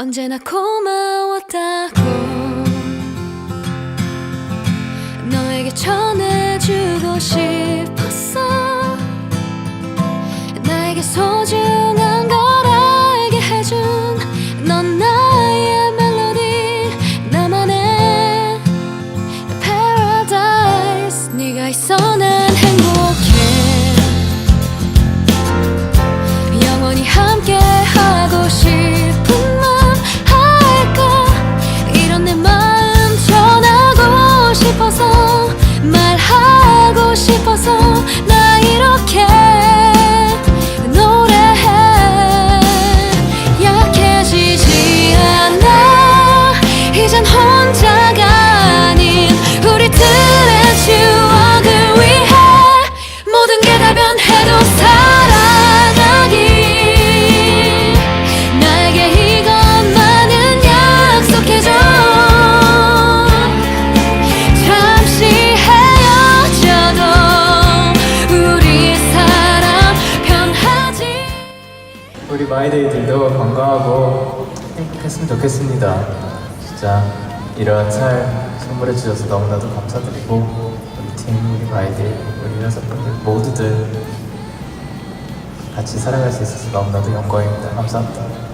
언제나 고마웠다고 너에게 전해주고 싶었어. 나에게 소중한 걸 알게 해준 넌 나의 멜로디. 나만의 paradise. 네가 있어 난 행복해. 영원히 함께 우리 마이데이들도 건강하고 행복했으면 좋겠습니다. 진짜 이런 살 선물해 주셔서 너무나도 감사드리고 팀, 우리 마이데이, 우리 여자분들 모두들 같이 살아갈 수 있어서 너무나도 영광입니다. 감사합니다.